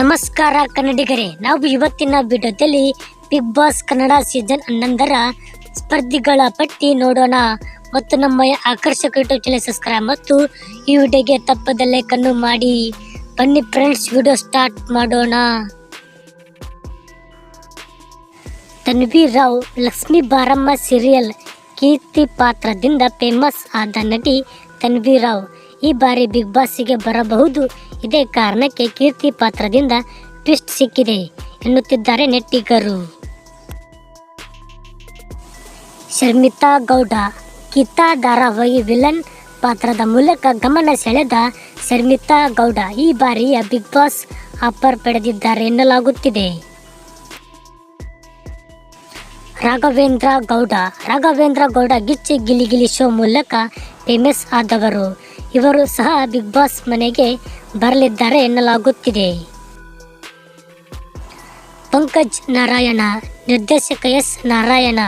ನಮಸ್ಕಾರ ಕನ್ನಡಿಗರೇ, ನಾವು ಇವತ್ತಿನ ವಿಡಿಯೋದಲ್ಲಿ ಬಿಗ್ ಬಾಸ್ ಕನ್ನಡ ಸೀಸನ್ ಹನ್ನೊಂದರ ಸ್ಪರ್ಧಿಗಳ ಪಟ್ಟಿ ನೋಡೋಣ. ಮತ್ತು ನಮ್ಮ ಆಕರ್ಷಕ ಯೂಟ್ಯೂಬ್ ಚಾನಲ್ ಸಬ್ಸ್ಕ್ರೈಬ್ ಮತ್ತು ಈ ವಿಡಿಯೋಗೆ ತಪ್ಪದಲ್ಲೇ ಕಣ್ಣು ಮಾಡಿ. ಬನ್ನಿ ಫ್ರೆಂಡ್ಸ್ ವಿಡಿಯೋ ಸ್ಟಾರ್ಟ್ ಮಾಡೋಣ. ತನ್ವಿ ರಾವ್, ಲಕ್ಷ್ಮೀ ಬಾರಮ್ಮ ಸೀರಿಯಲ್ ಕೀರ್ತಿ ಪಾತ್ರದಿಂದ ಫೇಮಸ್ ಆದ ನಟಿ ತನ್ವಿ ರಾವ್. ಈ ಬಾರಿ ಬಿಗ್ ಬಾಸ್ಗೆ ಬರಬಹುದು. ಇದೇ ಕಾರಣಕ್ಕೆ ಕೀರ್ತಿ ಪಾತ್ರದಿಂದ ಟ್ವಿಸ್ಟ್ ಸಿಕ್ಕಿದೆ ಎನ್ನುತ್ತಿದ್ದಾರೆ ನೆಟ್ಟಿಗರು. ಶರ್ಮಿತಾ ಗೌಡ, ಗೀತಾ ಧಾರಾವಾಹಿ ವಿಲನ್ ಪಾತ್ರದ ಮೂಲಕ ಗಮನ ಸೆಳೆದ ಶರ್ಮಿತಾ ಗೌಡ ಈ ಬಾರಿಯ ಬಿಗ್ ಬಾಸ್ ಆಫರ್ ಪಡೆದಿದ್ದಾರೆ ಎನ್ನಲಾಗುತ್ತಿದೆ. ರಾಘವೇಂದ್ರ ಗೌಡ ರಾಘವೇಂದ್ರ ಗೌಡ ಗಿಚ್ಚಿ ಗಿಲಿಗಿಲಿ ಗಿಲಿ ಶೋ ಮೂಲಕ ಫೇಮಸ್ ಆದವರು. ಇವರು ಸಹ ಬಿಗ್ ಬಾಸ್ ಮನೆಗೆ ಬರಲಿದ್ದಾರೆ ಎನ್ನಲಾಗುತ್ತಿದೆ. ಪಂಕಜ್ ನಾರಾಯಣ, ನಿರ್ದೇಶಕ ಎಸ್ ನಾರಾಯಣ,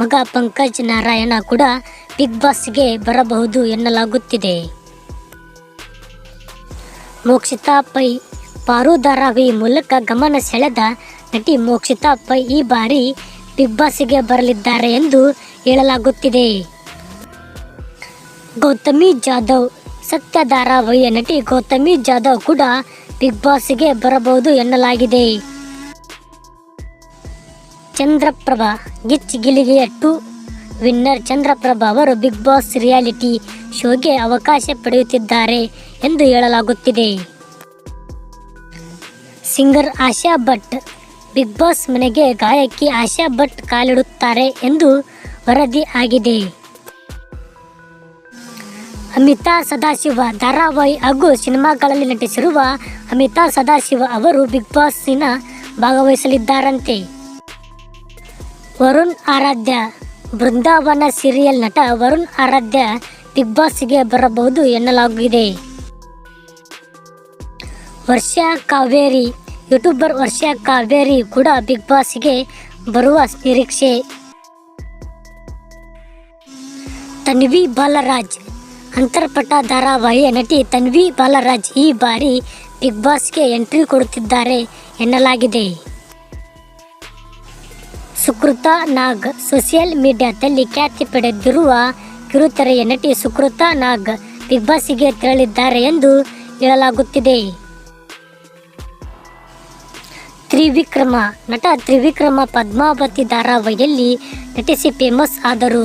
ಮಗ ಪಂಕಜ್ ನಾರಾಯಣ ಕೂಡ ಬಿಗ್ ಬಾಸ್ಗೆ ಬರಬಹುದು ಎನ್ನಲಾಗುತ್ತಿದೆ. ಮೋಕ್ಷಿತಾ ಪೈ ಪಾರು ಧಾರಾವಿ ಮೂಲಕ ಗಮನ ಸೆಳೆದ ನಟಿ ಮೋಕ್ಷಿತಾ ಪೈ ಈ ಬಾರಿ ಬಿಗ್ ಬಾಸ್ಗೆ ಬರಲಿದ್ದಾರೆ ಎಂದು ಹೇಳಲಾಗುತ್ತಿದೆ. ಗೌತಮಿ ಜಾಧವ್ ಸತ್ಯ ಧಾರಾವಾಹಿಯ ನಟಿ ಗೌತಮಿ ಜಾಧವ್ ಕೂಡ ಬಿಗ್ ಬಾಸ್ಗೆ ಬರಬಹುದು ಎನ್ನಲಾಗಿದೆ. ಚಂದ್ರಪ್ರಭಾ ಗಿಚ್ ಗಿಲಿಗೆಯ ಟು ವಿನ್ನರ್ ಚಂದ್ರಪ್ರಭಾ ಅವರು ಬಿಗ್ ಬಾಸ್ ರಿಯಾಲಿಟಿ ಶೋಗೆ ಅವಕಾಶ ಪಡೆಯುತ್ತಿದ್ದಾರೆ ಎಂದು ಹೇಳಲಾಗುತ್ತಿದೆ. Singer Asha Bhat Bigg Boss ಮನೆಗೆ ಗಾಯಕಿ ಆಶಾ ಭಟ್ ಕಾಲಿಡುತ್ತಾರೆ ಎಂದು ವರದಿ ಆಗಿದೆ. ಅಮಿತಾ ಸದಾಶಿವ, ಧಾರಾವಾಹಿ ಹಾಗೂ ಸಿನಿಮಾಗಳಲ್ಲಿ ನಟಿಸಿರುವ ಅಮಿತಾ ಸದಾಶಿವ ಅವರು ಬಿಗ್ ಬಾಸ್ನ ಭಾಗವಹಿಸಲಿದ್ದಾರಂತೆ. ವರುಣ್ ಆರಾಧ್ಯ, ಬೃಂದಾವನ ಸೀರಿಯಲ್ ನಟ ವರುಣ್ ಆರಾಧ್ಯ ಬಿಗ್ ಬಾಸ್ಗೆ ಬರಬಹುದು ಎನ್ನಲಾಗಿದೆ. ವರ್ಷ ಕಾವೇರಿ, ಯೂಟ್ಯೂಬರ್ ವರ್ಷ ಕಾವೇರಿ ಕೂಡ ಬಿಗ್ ಬಾಸ್ಗೆ ಬರುವ ನಿರೀಕ್ಷೆ. ತನ್ವಿ ಬಾಲರಾಜ್ ಅಂತರ್ಪಟ ಧಾರಾವಾಹಿಯ ನಟಿ ತನ್ವಿ ಬಾಲರಾಜ್ ಈ ಬಾರಿ ಬಿಗ್ ಬಾಸ್ಗೆ ಎಂಟ್ರಿ ಕೊಡುತ್ತಿದ್ದಾರೆ ಎನ್ನಲಾಗಿದೆ. ಸುಕೃತ ನಾಗ್ ಸೋಷಿಯಲ್ ಮೀಡಿಯಾದಲ್ಲಿ ಖ್ಯಾತಿ ಪಡೆದಿರುವ ಕಿರುತೆರೆಯ ನಟಿ ಸುಕೃತ ನಾಗ್ ಬಿಗ್ ಬಾಸ್ಗೆ ತೆರಳಿದ್ದಾರೆ ಎಂದು ಹೇಳಲಾಗುತ್ತಿದೆ. ತ್ರಿವಿಕ್ರಮ ನಟ ತ್ರಿವಿಕ್ರಮ ಪದ್ಮಾವತಿ ಧಾರಾವಾಹಿಯಲ್ಲಿ ನಟಿಸಿ ಫೇಮಸ್ ಆದರು.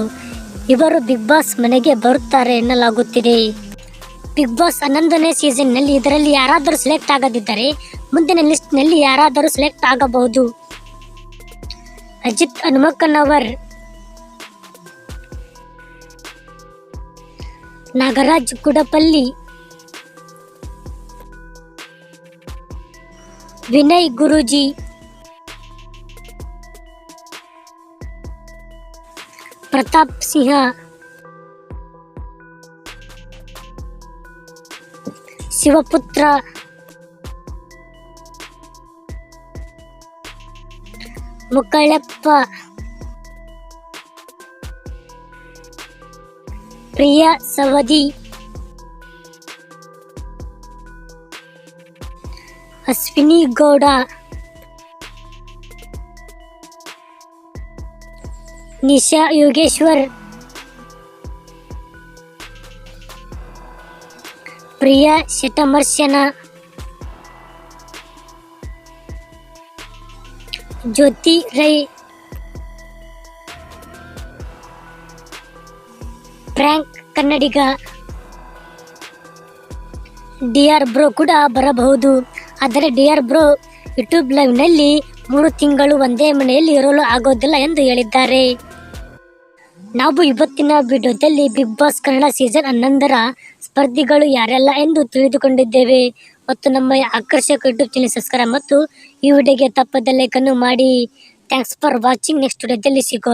ಇವರು ಬಿಗ್ ಬಾಸ್ ಮನೆಗೆ ಬರುತ್ತಾರೆ ಎನ್ನಲಾಗುತ್ತಿದೆ. ಬಿಗ್ ಬಾಸ್ ಹನ್ನೊಂದನೇ ಸೀಸನ್ನಲ್ಲಿ ಇದರಲ್ಲಿ ಯಾರಾದರೂ ಸೆಲೆಕ್ಟ್ ಆಗದಿದ್ದರೆ ಮುಂದಿನ ಲಿಸ್ಟ್ನಲ್ಲಿ ಯಾರಾದರೂ ಸೆಲೆಕ್ಟ್ ಆಗಬಹುದು. Ajit Hanumakkanavar Nagaraj Kudapalli. Vinay Guruji. Pratap சிஹா Shivaputra. Mukkalappa Priya Savadi. Ashwini Gowda Nisha Yogeshwar Priya ಶಟಮರ್ಶನ Jyothi Rai. Frank Kannadiga. D R bro ಕೂಡ ಬರಬಹುದು. ಆದರೆ ಡಿ ಆರ್ ಬ್ರೋ ಯೂಟ್ಯೂಬ್ ಲೈವ್ನಲ್ಲಿ ಮೂರು ತಿಂಗಳು ಒಂದೇ ಮನೆಯಲ್ಲಿ ಇರಲು ಆಗೋದಿಲ್ಲ ಎಂದು ಹೇಳಿದ್ದಾರೆ. ನಾವು ಇವತ್ತಿನ ವಿಡಿಯೋದಲ್ಲಿ ಬಿಗ್ ಬಾಸ್ ಕನ್ನಡ ಸೀಸನ್ ಹನ್ನೊಂದರ ಸ್ಪರ್ಧಿಗಳು ಯಾರೆಲ್ಲ ಎಂದು ತಿಳಿದುಕೊಂಡಿದ್ದೇವೆ. ಮತ್ತು ನಮ್ಮ ಆಕರ್ಷಕ ಯೂಟ್ಯೂಬ್ ಚಾನಲ್ ಸಬ್ಸ್ಕ್ರೈಬ್ ಮತ್ತು ಈ ವಿಡಿಯೋಗೆ ತಪ್ಪದ ಅನ್ನು ಮಾಡಿ. Thanks for watching. ನೆಕ್ಸ್ಟ್ ವಿಡಿಯೋದಲ್ಲಿ ಸಿಗೋ